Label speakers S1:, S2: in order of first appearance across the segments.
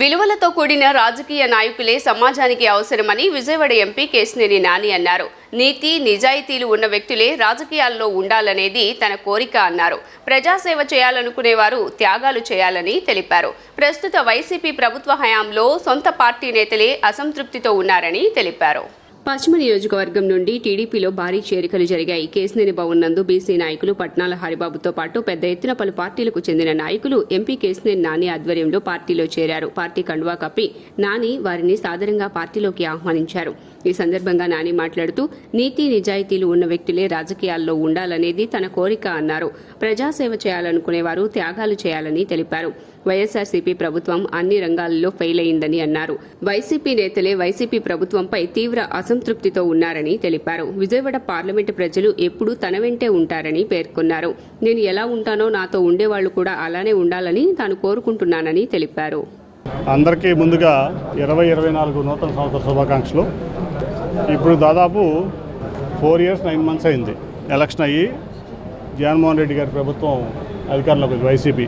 S1: విలువలతో కూడిన రాజకీయ నాయకులే సమాజానికి అవసరమని విజయవాడ ఎంపీ కేశినేని నాని అన్నారు. నీతి నిజాయితీలు ఉన్న వ్యక్తులే రాజకీయాల్లో ఉండాలనేది తన కోరిక అన్నారు. ప్రజాసేవ చేయాలనుకునేవారు త్యాగాలు చేయాలని తెలిపారు. ప్రస్తుత వైసీపీ ప్రభుత్వ హయాంలో సొంత పార్టీ నేతలే అసంతృప్తితో ఉన్నారని తెలిపారు. పశ్చిమ నియోజకవర్గం నుండి టీడీపీలో భారీ చేరికలు జరిగాయి. కేసినేని భవన్ నందు బీసీ నాయకులు పట్నాల హరిబాబుతో పాటు పెద్ద ఎత్తున పలు పార్టీలకు చెందిన నాయకులు ఎంపీ కేసినేని నాని ఆధ్వర్యంలో పార్టీలో చేరారు. పార్టీ కండువా కప్పి నాని వారిని సాదరంగా పార్టీలోకి ఆహ్వానించారు. ఈ సందర్భంగా నాని మాట్లాడుతూ నీతి నిజాయితీలు ఉన్న వ్యక్తులే రాజకీయాల్లో ఉండాలనేది తన కోరిక అన్నారు. ప్రజాసేవ చేయాలనుకునేవారు త్యాగాలు చేయాలని తెలిపారు. వైఎస్ఆర్సీపీ ప్రభుత్వం అన్ని రంగాల్లో ఫెయిల్ అయిందని అన్నారు. వైసీపీ నేతలే వైసీపీ ప్రభుత్వంపై తీవ్ర అసంతృప్తితో ఉన్నారని తెలిపారు. విజయవాడ పార్లమెంటు ప్రజలు ఎప్పుడూ తన వెంటే ఉంటారని పేర్కొన్నారు. నేను ఎలా ఉంటానో నాతో ఉండేవాళ్ళు కూడా అలానే ఉండాలని తాను కోరుకుంటున్నానని తెలిపారు.
S2: అందరికీ ముందుగా ఇరవై ఇరవై నాలుగు నూతన సంవత్సర శుభాకాంక్షలు. ఇప్పుడు దాదాపు ఫోర్ ఇయర్స్ నైన్ మంత్స్ అయింది. ఎలక్షన్ అయ్యి జగన్మోహన్ రెడ్డి గారి ప్రభుత్వం అధికారంలోకి వైసీపీ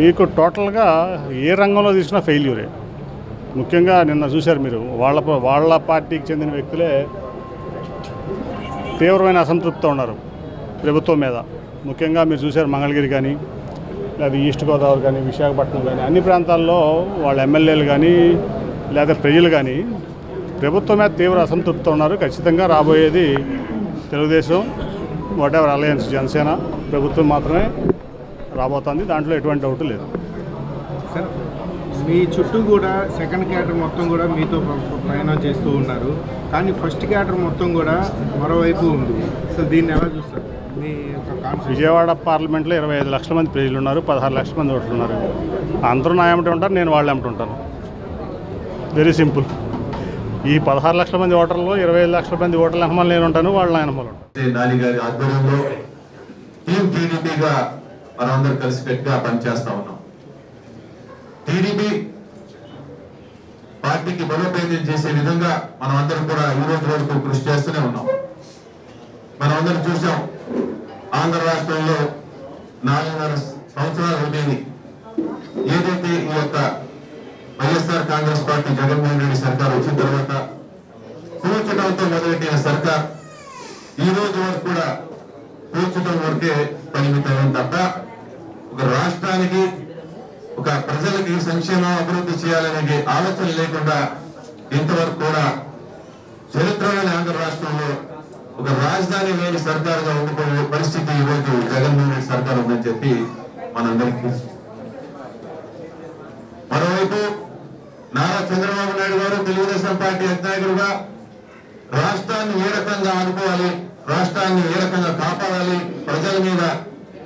S2: మీకు టోటల్గా ఏ రంగంలో తీసినా ఫెయిల్యూరే. ముఖ్యంగా నిన్న చూశారు మీరు వాళ్ళ వాళ్ళ పార్టీకి చెందిన వ్యక్తులే తీవ్రమైన అసంతృప్తితో ఉన్నారు ప్రభుత్వం మీద. ముఖ్యంగా మీరు చూశారు మంగళగిరి కానీ లేదా ఈస్ట్ గోదావరి కానీ విశాఖపట్నం కానీ అన్ని ప్రాంతాల్లో వాళ్ళ ఎమ్మెల్యేలు కానీ లేదా ప్రజలు కానీ ప్రభుత్వం మీద తీవ్ర అసంతృప్తితో ఉన్నారు. ఖచ్చితంగా రాబోయేది తెలుగుదేశం వాటెవర్ అలయన్స్ జనసేన ప్రభుత్వం మాత్రమే. రాబోతోంది. దాంట్లో ఎటువంటి డౌట్ లేదు.
S3: సార్ మీ చుట్టూ కూడా సెకండ్ క్యాటర్ మొత్తం కూడా మీతో ప్ర- ప్రయాణం చేస్తూ ఉన్నారు. కానీ ఫస్ట్ క్యాటర్ మొత్తం కూడా మరోవైపు ఉంది. సో దీన్ని ఎలా చూస్తారు? మీ
S2: విజయవాడ పార్లమెంట్లో ఇరవై ఐదు లక్షల మంది ప్రజలు ఉన్నారు పదహారు లక్షల మంది ఓట్లు ఉన్నారు. అందరూ నా ఏమిటి ఉంటారు నేను వాళ్ళు ఏమిటి ఉంటాను. వెరీ సింపుల్ ఈ పదహారు లక్షల మంది ఓటర్లో ఇరవై ఐదు లక్షల మంది ఓటర్ల వెనకాల నేను ఉంటాను వాళ్ళ వెనకాల ఉంటాను.
S4: నాని కలిసికట్టుగా పనిచేస్తా ఉన్నాం. టీడీపీ పార్టీకి బలోపేతం చేసే విధంగా మనం అందరం కూడా ఈ రోజు వరకు కృషి చేస్తూనే ఉన్నాం. మనం అందరం చూసాం ఆంధ్ర రాష్ట్రంలో నాలుగున్నర సంవత్సరాలు ఉండేది ఏదైతే ఈ యొక్క YSR Congress party Jaganmohan Reddy సర్కార్ వచ్చిన తర్వాత సూచనలతో మొదలెట్టిన సర్కార్ ఈ రోజు వరకు కూడా తీర్చడం వరకే పరిమితమైన తప్ప ఒక రాష్ట్రానికి ఒక ప్రజలకి సంక్షేమం అభివృద్ధి చేయాలనే ఆలోచన లేకుండా ఇంతవరకు కూడా చరిత్రమైన ఆంధ్ర రాష్ట్రంలో ఒక రాజధాని లేని సర్కారుగా ఉండిపోయే పరిస్థితి ఈరోజు జగన్మోహన్ రెడ్డి సర్కార్ ఉందని చెప్పి మనందరికీ మరోవైపు నారా చంద్రబాబు నాయుడు గారు తెలుగుదేశం పార్టీ అధినాయకులుగా రాష్ట్రాన్ని ఏ రకంగా ఆదుకోవాలి? రాష్ట్రాన్ని ఏ రకంగా కాపాడాలి? ప్రజల మీద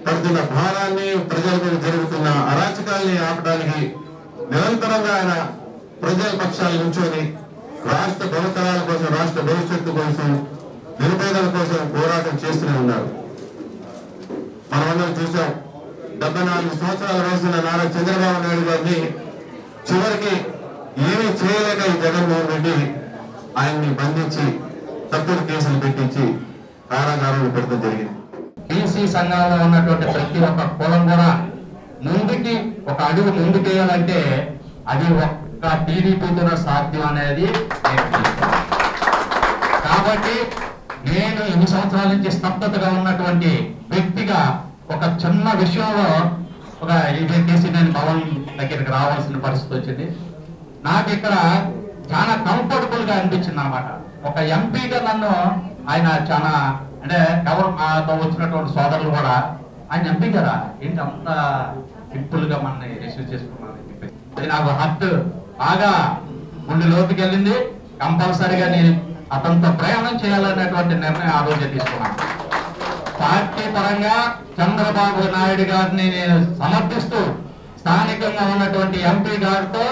S4: పడుతున్న భారాన్ని ప్రజల మీద జరుగుతున్న అరాచకాల్ని ఆపడానికి నిరంతరంగా ఆయన ప్రజల పక్షాలు నుంచొని రాష్ట్ర భవితరాల కోసం రాష్ట్ర భవిష్యత్తు కోసం నిరుపేదల కోసం పోరాటం చేస్తూనే ఉన్నారు. మనమందరం చూసాం డెబ్బై నాలుగు సంవత్సరాల వయసున్న నారా చంద్రబాబు నాయుడు గారిని చివరికి ఏమీ చేయలేక ఈ జగన్మోహన్ రెడ్డి ఆయన్ని బంధించి తప్పుడు కేసులు పెట్టించి కారాగారంలో పెట్టడం జరిగింది.
S5: బీసీ సంఘాల్లో ఉన్నటువంటి ప్రతి ఒక్క కులం కూడా ముందుకి ఒక అడుగు ముందుకేయాలంటే అది ఒక్క టీడీపీతో సాధ్యం అనేది కాబట్టి నేను ఎన్ని సంవత్సరాల నుంచి స్తబ్దతగా ఉన్నటువంటి వ్యక్తిగా ఒక చిన్న విషయంలో ఒక ఇది నేను భవన్ దగ్గరికి రావాల్సిన పరిస్థితి వచ్చింది. నాకు ఇక్కడ చాలా కంఫర్టబుల్గా అనిపించింది అనమాట ఒక ఎంపీగా నన్ను ఆయన చాలా అంటే ఎవరు మాతో వచ్చినటువంటి సోదరులు కూడా ఆయన ఎంపీ కదా ఏంటి అంత సింపుల్గా మనల్ని రిసీవ్ చేసుకున్నాను చెప్పేసి అది నాకు హర్ట్ బాగా ముందు లోతుకి వెళ్ళింది. కంపల్సరిగా నేను అతనితో ప్రయాణం చేయాలనేటువంటి నిర్ణయం ఆ రోజే తీసుకున్నాను. పార్టీ పరంగా చంద్రబాబు నాయుడు గారిని నేను సమర్థిస్తూ స్థానికంగా ఉన్నటువంటి ఎంపీ గారితో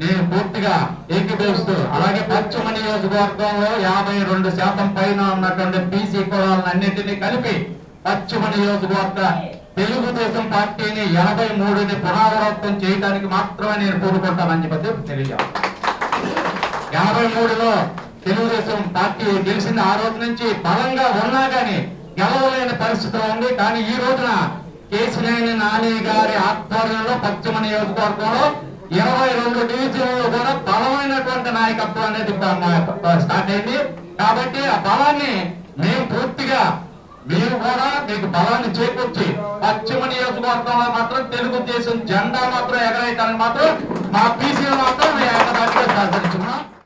S5: నేను పూర్తిగా ఏకీభవిస్తూ అలాగే పశ్చిమ నియోజకవర్గంలో యాభై రెండు శాతం పైన ఉన్నటువంటి బీసీ కులాలన్నింటినీ కలిపి పశ్చిమ నియోజకవర్గ తెలుగుదేశం పార్టీని ఎనభై మూడుని పునరావృతం చేయడానికి మాత్రమే నేను కోరుకుంటానని చెప్పి తెలియజేస్తాను యాభై మూడులో తెలుగుదేశం పార్టీ గెలిచింది ఆ రోజు నుంచి బలంగా ఉన్నా కానీ గెలవలేని పరిస్థితిలో ఉంది. కానీ ఈ రోజున కేసినేని నాని గారి ఆధ్వర్యంలో పశ్చిమ నియోజకవర్గంలో ఇరవై రెండు డివిజన్లు కూడా బలమైనటువంటి నాయకత్వం అనేది స్టార్ట్ అయింది. కాబట్టి ఆ బలాన్ని మేము పూర్తిగా మీరు కూడా మీకు బలాన్ని చేకూర్చి పశ్చిమ నియోజకవర్గంలో మాత్రం తెలుగుదేశం జెండా మాత్రం ఎగరేయటానికి మాత్రం మా పీసీలు మాత్రం మేము ఏకదాటిగా